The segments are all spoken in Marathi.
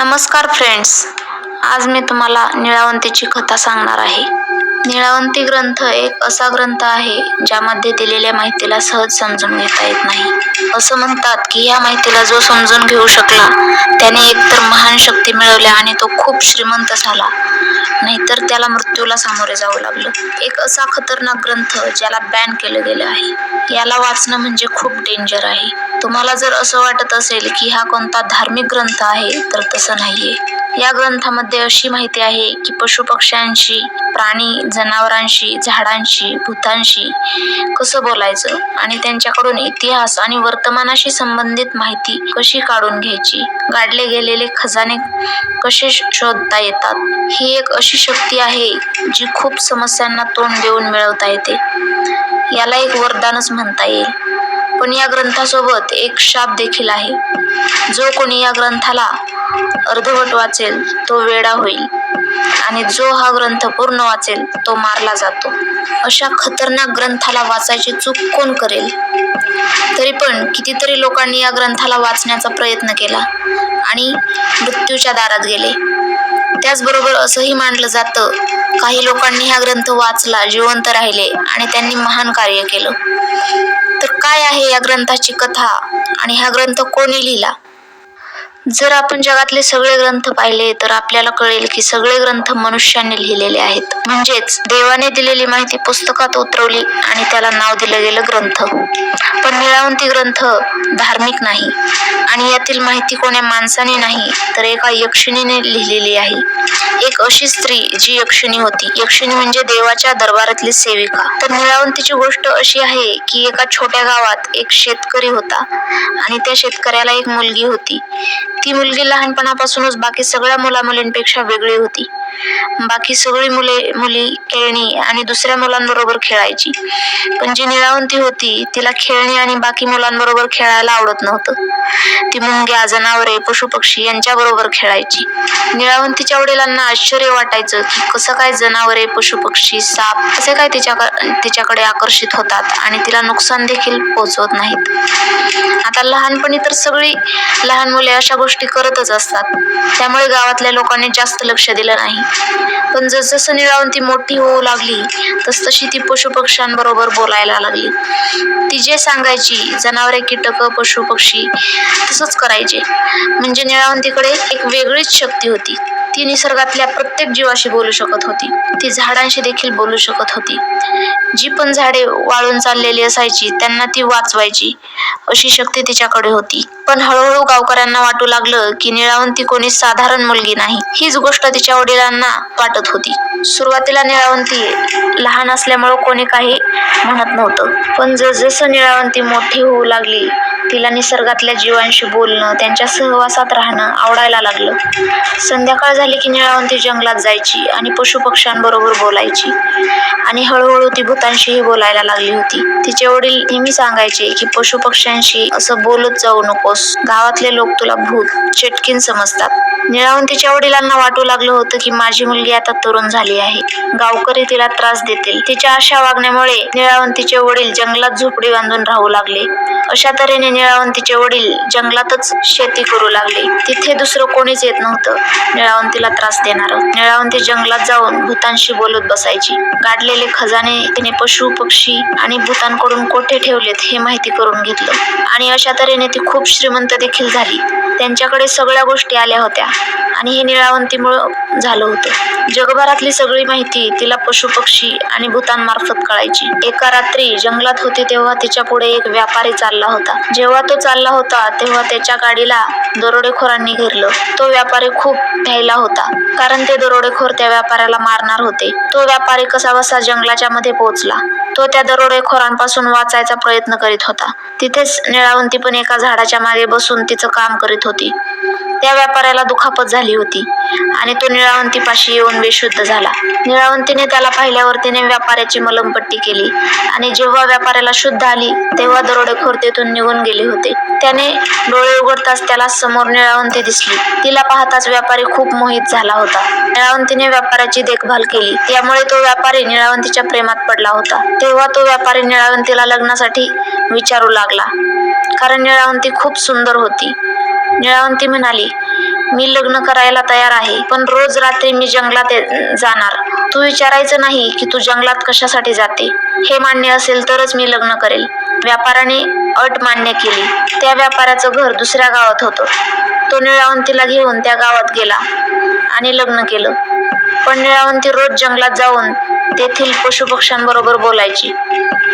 नमस्कार फ्रेंड्स. आज मी तुम्हाला निळावंतीची कथा सांगणार आहे. निळावंती ग्रंथ एक असा ग्रंथ आहे ज्यामध्ये दिलेल्या माहितीला सहज समजून घेता येत नाही. असं म्हणतात की या माहितीला जो समजून घेऊ शकला त्याने एकतर महान शक्ती मिळवल्या आणि तो खूप श्रीमंत झाला. नाहीतर त्याला मृत्यूला सामोरे जावं लागलं. एक असा खतरनाक ग्रंथ ज्याला बॅन केलं गेलं आहे. याला वाचणं म्हणजे खूप डेंजर आहे. तुम्हाला जर असं वाटत असेल की हा कोणता धार्मिक ग्रंथ आहे तर तसं नाहीये. या ग्रंथामध्ये अशी माहिती आहे की पशुपक्ष्यांशी प्राणी जनावरांशी झाडांशी भूतांशी कसं बोलायचं आणि त्यांच्याकडून इतिहास आणि वर्तमानाशी संबंधित माहिती कशी काढून घ्यायची गाडले गेलेले खजाने कसे शोधता येतात ही एक अशी शक्ती आहे जी खूप समस्यांना तोंड देऊन मिळवता येते. याला एक वरदानच म्हणता येईल. पण या ग्रंथासोबत एक शाप देखील आहे. जो कोणी या ग्रंथाला अर्धवट वाचेल तो वेडा होईल. आणि जो हा ग्रंथ पूर्ण वाचेल तो मारला जातो. अशा खतरनाक ग्रंथाला वाचायची चूक कोण करेल? तरी पण कितीतरी लोकांनी या ग्रंथाला वाचण्याचा प्रयत्न केला आणि मृत्यूच्या दारात गेले. त्याचबरोबर असंही मानलं जातं काही लोकांनी हा ग्रंथ वाचला जिवंत राहिले आणि त्यांनी महान कार्य केलं. काय आहे या ग्रंथाची कथा? आणि हा ग्रंथ कोणी लिहिला? जर आपण जगातले सगळे ग्रंथ पाहिले तर आपल्याला कळेल की सगळे ग्रंथ मनुष्याने लिहिलेले आहेत. म्हणजेच देवाने दिलेली माहिती पुस्तकात उतरवली आणि त्याला नाव दिलं गेलं ग्रंथ. पण निळावंती ग्रंथ धार्मिक नाही आणि यातील माहिती कोण्या माणसाने नाही तर एका यक्षिणीने लिहिलेली आहे. एक अशी स्त्री जी यक्षिणी होती. यक्षिणी म्हणजे देवाच्या दरबारातली सेविका. तर निळावंतीची गोष्ट अशी आहे की एका छोट्या गावात एक शेतकरी होता आणि त्या शेतकऱ्याला एक मुलगी होती. ती मुलगी लहानपणापासूनच बाकी सगळ्या मुलामुलींपेक्षा वेगळी होती. बाकी सगळी मुले मुली खेळणी आणि दुसऱ्या मुलांबरोबर खेळायची. पण जी निळावंती होती तिला खेळणी आणि बाकी मुलांबरोबर खेळायला आवडत नव्हतं. ती मुंग्या जनावरे पशुपक्षी यांच्याबरोबर खेळायची. निळावंतीच्या वडिलांना आश्चर्य वाटायचं की कसं काय जनावरे पशुपक्षी साप कसे काय तिच्या तिच्याकडे आकर्षित होतात आणि तिला नुकसान देखील पोहोचवत नाहीत. आता लहानपणी तर सगळी लहान मुले अशा गोष्टी करतच असतात. त्यामुळे गावातल्या लोकांनी जास्त लक्ष दिलं नाही. पण जसजसं निळावंती मोठी होऊ लागली तसतशी ती पशुपक्ष्यांबरोबर बोलायला लागली. ती जे सांगायची जनावरे कीटक पशु पक्षी तसंच करायचे. म्हणजे निळावंतीकडे एक वेगळीच शक्ती होती. ती निसर्गातल्या प्रत्येक जीवाशी बोलू शकत होती. ती झाडांशी देखील बोलू शकत होती. जी पण झाडे वाळून चाललेली असायची त्यांना ती वाचवायची. अशी शक्ती तिच्याकडे होती. पण हळूहळू गावकऱ्यांना वाटू लागलं की निळावंती कोणी साधारण मुलगी नाही. हीच गोष्ट तिच्या वडिलांना वाटत होती. सुरुवातीला निळावंती लहान असल्यामुळं कोणी काही म्हणत नव्हतं. पण जसजसं निळावंती मोठी होऊ लागली तिला निसर्गातल्या जीवांशी बोलणं त्यांच्या सहवासात राहणं आवडायला लागलं. संध्याकाळ झाली की निळावंती जंगलात जायची आणि पशुपक्ष्यांबरोबर बोलायची. आणि हळूहळू ती भूतांशीही बोलायला लागली होती. तिचे वडील नेहमी सांगायचे की पशुपक्ष्यांशी असं बोलत जाऊ नकोस. गावातले लोक तुला भूत चेटकीन समजतात. निळावंतीच्या वडिलांना वाटू लागलं होतं की माझी मुलगी आता तरुण झाली आहे. गावकरी तिला त्रास देतील. तिच्या अशा वागण्यामुळे निळावंतीचे वडील जंगलात झोपडी बांधून राहू लागले. अशा तऱ्हेने निळावंतीचे वडील जंगलातच शेती करू लागले. तिथे दुसरं कोणीच येत नव्हतं. निळावंतीला त्रास देणार. निळावंती जंगलात जाऊन भूतांशी बोलत बसायची. गाडलेले खजाने तिने पशु पक्षी आणि भूतांकडून कोठे ठेवलेत हे माहिती करून घेतलं. आणि अशा तऱ्हेने ती खूप श्रीमंत देखील झाली. त्यांच्याकडे सगळ्या गोष्टी आल्या होत्या आणि हे निळावंतीमुळं झालं होतं. जगभरातली सगळी माहिती तिला पशुपक्षी आणि भूतांमार्फत कळायची. एका रात्री जंगलात होती तेव्हा तिच्या पुढे एक व्यापारी चालला होता. जेव्हा जेव्हा तो चालला होता तेव्हा त्याच्या गाडीला दरोडेखोरांनी घेरलं. तो व्यापारी खूप भ्यायला होता कारण ते दरोडेखोर त्या व्यापाऱ्याला मारणार होते. तो व्यापारी कसा बसा जंगलाच्या मध्ये पोहोचला. तो त्या दरोडेखोरांपासून वाचायचा प्रयत्न करीत होता. तिथेच निळावंती पण एका झाडाच्या मागे बसून तिचं काम करीत होती. त्या व्यापाऱ्याला दुखापत झाली होती आणि तो निळावंतीपाशी येऊन बेशुद्ध झाला. निळावंतीने त्याला पाहिल्यावर तिने व्यापाऱ्याची मलमपट्टी केली आणि जेव्हा व्यापाऱ्याला शुद्ध आली तेव्हा दरोडेखोर तेथून निघून गेले होते. त्याने डोळे उघडताच त्याला समोर निळावंती दिसली. तिला पाहताच व्यापारी खूप मोहित झाला होता. निळावंतीने व्यापाऱ्याची देखभाल केली. त्यामुळे तो व्यापारी निळावंतीच्या प्रेमात पडला होता. तेव्हा तो व्यापारी निळावंतीला लग्नासाठी विचारू लागला. कारण निळावंती खूप सुंदर होती. निळावंती म्हणाली मी लग्न करायला तयार आहे पण रोज रात्री मी जंगलात ये- जाणार. तू विचारायचं नाही की तू जंगलात कशासाठी जाते. हे मान्य असेल तरच मी लग्न करेल. व्यापाराने अट मान्य केली. त्या व्यापाऱ्याचं घर दुसऱ्या गावात होतं. तो निळावंतीला घेऊन त्या गावात गेला आणि लग्न केलं. पण निळावंती रोज जंगलात जाऊन तेथील पशुपक्ष्यांबरोबर बोलायची.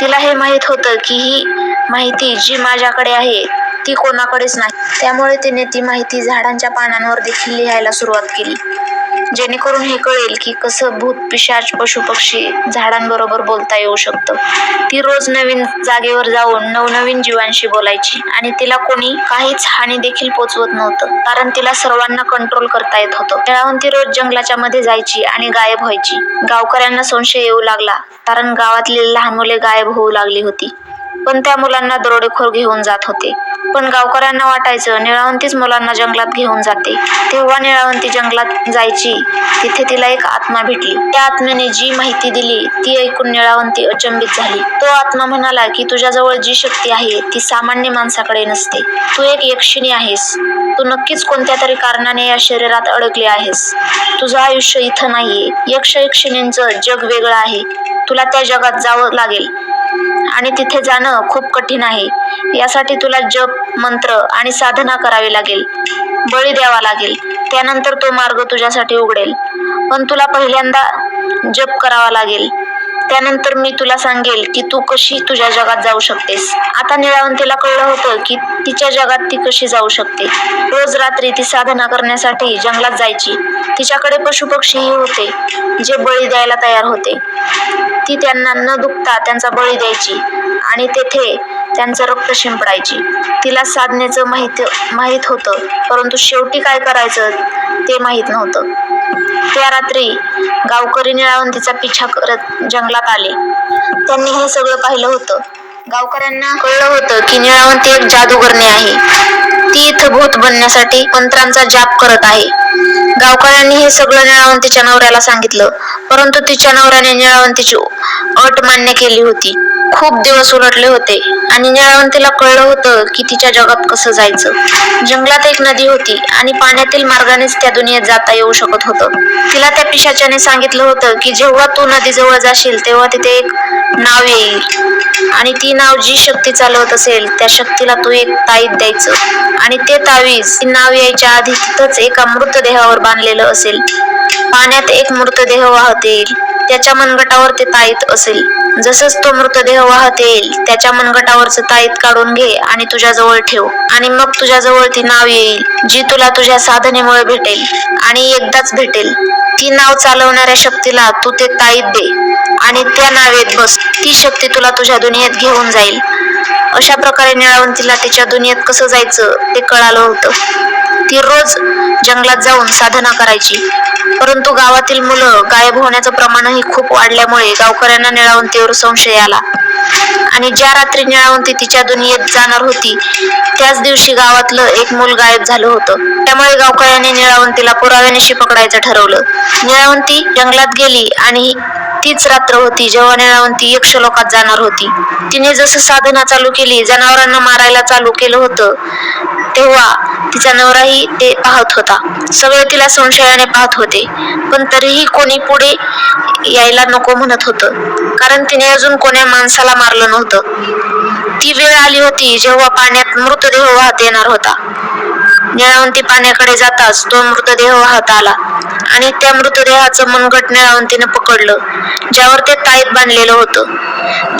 तिला हे माहीत होतं की ही माहिती जी माझ्याकडे आहे ती कोणाकडेच नाही. त्यामुळे तिने ती माहिती झाडांच्या पानांवर देखील लिहायला सुरुवात केली. जेणेकरून हे कळेल की कसं भूत पिशाच पशुपक्षी झाडांबरोबर बोलता येऊ शकतं. ती रोज नवीन जागेवर जाऊन नवनवीन जीवांशी बोलायची आणि तिला कोणी काहीच हानी देखील पोचवत नव्हतं कारण तिला सर्वांना कंट्रोल करता येत होतं. निळावंती रोज जंगलाच्या मध्ये जायची आणि गायब व्हायची. गावकऱ्यांना संशय येऊ लागला कारण गावातली लहान मुले गायब होऊ लागली होती. पण त्या मुलांना दरोडेखोर घेऊन जात होते. पण गावकऱ्यांना वाटायचं निळावंतीच मुलांना जंगलात घेऊन जाते. तेव्हा निळावंती जंगलात जायची. तिथे तिला एक आत्मा भेटली. त्या आत्म्याने जी माहिती दिली ती ऐकून निळावंती अचंबित झाली. तो आत्मा म्हणाला की तुझ्याजवळ जी शक्ती आहे ती सामान्य माणसाकडे नसते. तू एक यक्षिणी आहेस. तू नक्कीच कोणत्या तरी कारणाने या शरीरात अडकली आहेस. तुझं आयुष्य इथं नाहीये. यक्ष यक्षिणींचं जग वेगळं आहे. तुला त्या जगात जावं लागेल. आणि तिथे जाणं खूप कठीण आहे. यासाठी तुला जप मंत्र आणि साधना करावी लागेल. बळी द्यावा लागेल. त्यानंतर तो मार्ग तुझ्यासाठी उघडेल. पण तुला पहिल्यांदा जप करावा लागेल. त्यानंतर मी तुला सांगेल की तू कशी तुझ्या जगात जाऊ शकतेस. आता निळावंतीला कळलं होतं की तिच्या जगात ती कशी जाऊ शकते. रोज रात्री ती साधना करण्यासाठी जंगलात जायची. तिच्याकडे पशुपक्षीही होते जे बळी द्यायला तयार होते. ती त्यांना न दुखता त्यांचा बळी द्यायची आणि तेथे त्यांचं रक्त शिंपडायची. तिला साधनेचं माहीत माहीत होतं परंतु शेवटी काय करायचं ते माहीत नव्हतं. त्या रात्री गावकरी निळावंतीचा पिछा करत जंगलात आले. त्यांनी हे सगळं पाहिलं होतं. गावकऱ्यांना कळलं होतं की निळावंती एक जादूगरणी आहे. ती इथं भूत बनण्यासाठी मंत्रांचा जाप करत आहे. गावकऱ्यांनी हे सगळं निळावंतीच्या नवऱ्याला सांगितलं परंतु तिच्या नवऱ्याने निळावंतीची अट मान्य केली होती. खूप दिवस उलटले होते. आणि न्याळवंतीला कळलं होतं की तिच्या जगात कसं जायचं. जंगलात एक नदी होती आणि पाण्यातील मार्गानेच त्या दुनियेत जाता येऊ शकत होतं. तिला त्या पिशाच्याने सांगितलं होतं की जेव्हा तू नदीजवळ जाशील तेव्हा तिथे एक नाव येईल. आणि ती नाव जी शक्ती चालवत असेल त्या शक्तीला तू एक ताईत द्यायचं. आणि ते तावीज ती नाव यायच्या आधी तिथंच एका मृतदेहावर बांधलेलं असेल. पाण्यात एक मृतदेह वाहत येईल त्याच्या मनगटावर ते ताईत असेल. जसंच तो मृतदेह वाहत येईल त्याच्या मनगटावरचं ताईत काढून घे आणि तुझ्याजवळ ठेव. आणि मग तुझ्याजवळ ती नाव येईल जी तुला तुझ्या साधनेमुळे भेटेल आणि एकदाच भेटेल. ती नाव चालवणाऱ्या शक्तीला तू ते ताईत दे आणि त्या नावेत बस. ती शक्ती तुला तुझ्या दुनियेत घेऊन जाईल. अशा प्रकारे निळावंतीला तिच्या दुनियेत कसं जायचं ते कळालं होतं. ती रोज जंगलात जाऊन साधना करायची. परंतु गावातील मुलं गायब होण्याचं प्रमाणही खूप वाढल्यामुळे गावकऱ्यांना निळावंतीवर संशय आला. आणि ज्या रात्री निळावंती तिच्या दुनियेत जाणार होती त्याच दिवशी गावातलं एक मूल गायब झालं होतं. त्यामुळे गावकऱ्यांनी निळावंतीला पुराव्यानिशी पकडायचं ठरवलं. निळावंती जंगलात गेली आणि तीच रात्र होती जेव्हा निळावंती यक्ष लोकात जाणार होती. तिने जसं साधना चालू केली जनावरांना मारायला चालू केलं होतं तेव्हा तिचा नवराही ते पाहत होता. सगळे तिला संशयाने पाहत होते. पण तरीही कोणी पुढे यायला नको म्हणत होतं. कारण तिने अजून कोण्या माणसाला मारलं नव्हतं. ती वेळ आली होती जेव्हा पाण्यात मृतदेह वाहत येणार होता. निळावंती पाण्याकडे जाताच तो मृतदेह वाहत आला आणि त्या मृतदेहाचं मनगट निळावंतीनं पकडलं ज्यावर ते ताईत बांधलेलं होतं.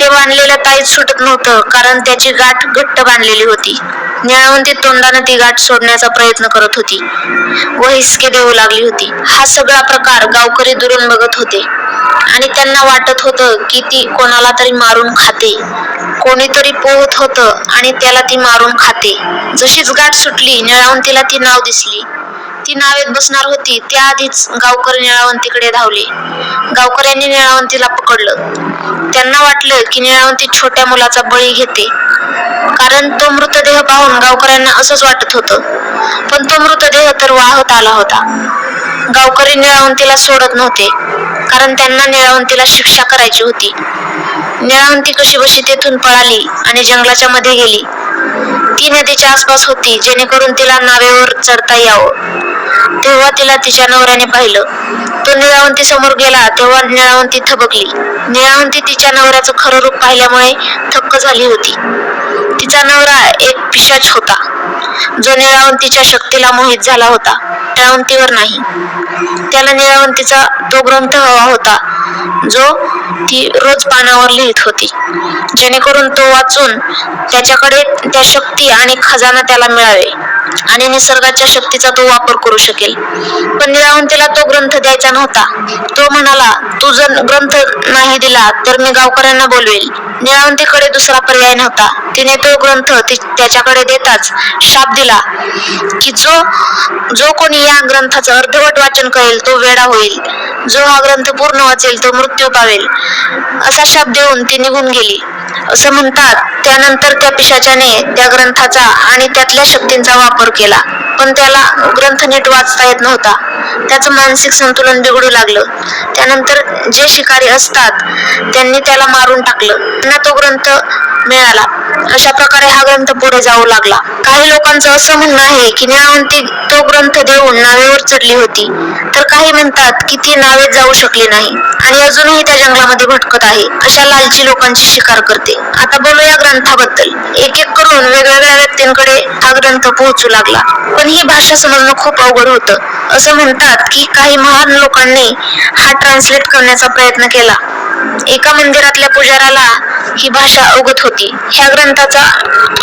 ते बांधलेलं ताईत सुटत नव्हतं कारण त्याची गाठ घट्ट बांधलेली होती. निळावंती तोंडानं ती गाठ सोडण्याचा प्रयत्न करत होती. व हिसके देऊ लागली होती. हा सगळा प्रकार गावकरी दुरून बघत होते. आणि त्यांना वाटत होतं की ती कोणाला तरी मारून खाते. कोणीतरी पोहत होतं आणि त्याला ती मारून खाते. जशीच गाठ सुटली निळावंतीला ती नाव दिसली. ती नावेत बसणार होती त्याआधीच गावकरी निळावंतीकडे धावले. गावकऱ्यांनी निळावंतीला पकडलं. त्यांना वाटलं की निळावंती छोट्या मुलाचा बळी घेते. कारण तो मृतदेह पाहून गावकऱ्यांना असंच वाटत होतं. पण तो मृतदेह तर वाहत आला होता. गावकरी निळावंतीला सोडत नव्हते कारण त्यांना निळावंतीला शिक्षा करायची होती. निळावंती कशी बशी तेथून पळाली आणि जंगलाच्या मध्ये गेली? ती नदीच्या आसपास होती जेणेकरून तिला नावेवर चढता यावं. तेव्हा तिला तिच्या नवऱ्याने पाहिलं. तो निळावंती समोर गेला तेव्हा निळावंती थबकली. निळावंती तिच्या नवऱ्याचं खरं रूप पाहिल्यामुळे थक्क झाली होती. तिचा नवरा एक पिशाच होता. जो निळावून तिच्या शक्तीला मोहित झाला होता. निळावंतीवर नाही. त्याला निळावंतीचा तो ग्रंथ हवा होता जो ती रोज पानावर लिहित होती. जेणेकरून तो वाचून त्याच्याकडे त्या शक्ती आणि खजाना त्याला मिळावे आणि निसर्गाच्या शक्तीचा तो वापर करू शकेल. पण निळावंतीला तो ग्रंथ द्यायचा नव्हता. तो म्हणाला तू जर ग्रंथ नाही दिला तर मी गावकऱ्यांना बोलवेल. निळावंतीकडे दुसरा पर्याय नव्हता. तिने तो ग्रंथ त्याच्याकडे देताच शाप दिला की जो जो कोणी या ग्रंथाचं अर्धवट वाचन करेल तो वेडा होईल. जो हा ग्रंथ पूर्ण वाचेल तो मृत्यू पावेल. असा शाप देऊन ती निघून गेली. असं म्हणतात त्यानंतर त्या पिशाच्याने त्या ग्रंथाचा आणि त्यातल्या शक्तींचा वापर केला. पण त्याला ग्रंथ नीट वाचता येत नव्हता. त्याचं मानसिक संतुलन बिघडू लागलं. त्यानंतर जे शिकारी असतात त्यांनी त्याला मारून टाकलं. त्यांना तो ग्रंथ मिळाला. अशा प्रकारे हा ग्रंथ पुढे जाऊ लागला. काही लोकांचं असं म्हणणं आहे की निळावंती तो ग्रंथ देऊन नावेवर चढली होती. तर काही म्हणतात की ती नावेत जाऊ शकली नाही. आणि अजूनही त्या जंगलामध्ये भटकत आहे. अशा लालची लोकांची शिकार करते. आता बोलू या ग्रंथाबद्दल. एक एक करून वेगवेगळ्या व्यक्तींकडे हा ग्रंथ पोहोचू लागला. पण ही भाषा समजणं खूप अवघड होतं. असं म्हणतात की काही महान लोकांनी हा ट्रान्सलेट करण्याचा प्रयत्न केला. एका मंदिरातल्या पुजाऱ्याला ही भाषा अवगत होती. ह्या ग्रंथाचा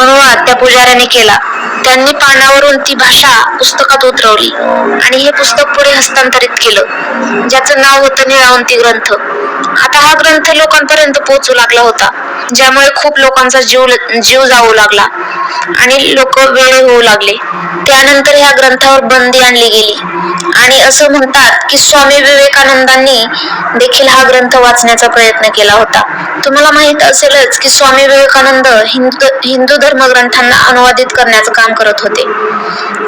अनुवाद त्या पुजाऱ्याने केला. त्यांनी पानावरून ती भाषा पुस्तकात उतरवली आणि हे पुस्तक पुढे हस्तांतरित केलं. ज्याचं नाव होतं निळावंती ग्रंथ. आता हा ग्रंथ लोकांपर्यंत पोहोचू लागला होता. ज्यामुळे खूप लोकांचा जीव जीव जाऊ लागला आणि लोक वेळे होऊ लागले. त्यानंतर ह्या ग्रंथावर बंदी आणली गेली. आणि असं म्हणतात की स्वामी विवेकानंदांनी देखील हा ग्रंथ वाचण्याचा प्रयत्न केला होता. तुम्हाला माहीत असेलच की स्वामी विवेकानंद हिंदू हिंदू धर्मग्रंथांना अनुवादित करण्याचं काम करत होते.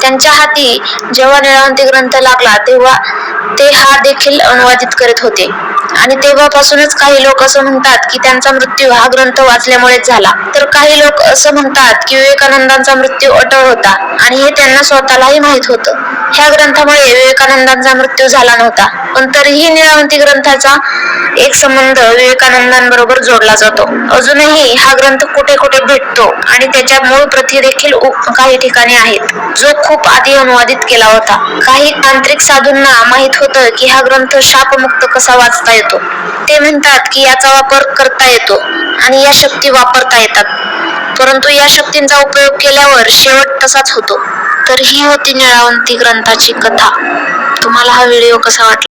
त्यांच्या हाती जेव्हा निळावंती ग्रंथ लागला तेव्हा ते हा देखील अनुवादित करत होते. आणि तेव्हापासूनच काही लोक असं म्हणतात की त्यांचा मृत्यू हा ग्रंथ वाचल्यामुळेच झाला. तर काही लोक असं म्हणतात की विवेकानंदांचा मृत्यू अटळ होता आणि हे त्यांना स्वतःलाही माहीत होतं. ह्या ग्रंथामुळे विवेकानंदांचा मृत्यू झाला नव्हता. पण तरीही निळावंती ग्रंथाचा एक संबंध विवेकानंदांबरोबर जोडला जातो. अजूनही हा ग्रंथ कुठे कुठे भेटतो आणि त्याच्या मूळ प्रती देखील उ- काही ठिकाणी आहेत. जो खूप आधी अनुवादित केला होता. काही तांत्रिक साधूंना माहीत होतं की हा ग्रंथ शापमुक्त कसा वाचता येतो. ते म्हणतात की याचा वापर करता येतो आणि या शक्ती वापरता येतात. परंतु या शक्तींचा उपयोग केल्यावर शेवट तसाच होतो. तर ही होती निळावंती ग्रंथाची कथा. तुम्हाला हा व्हिडिओ कसा वाटला?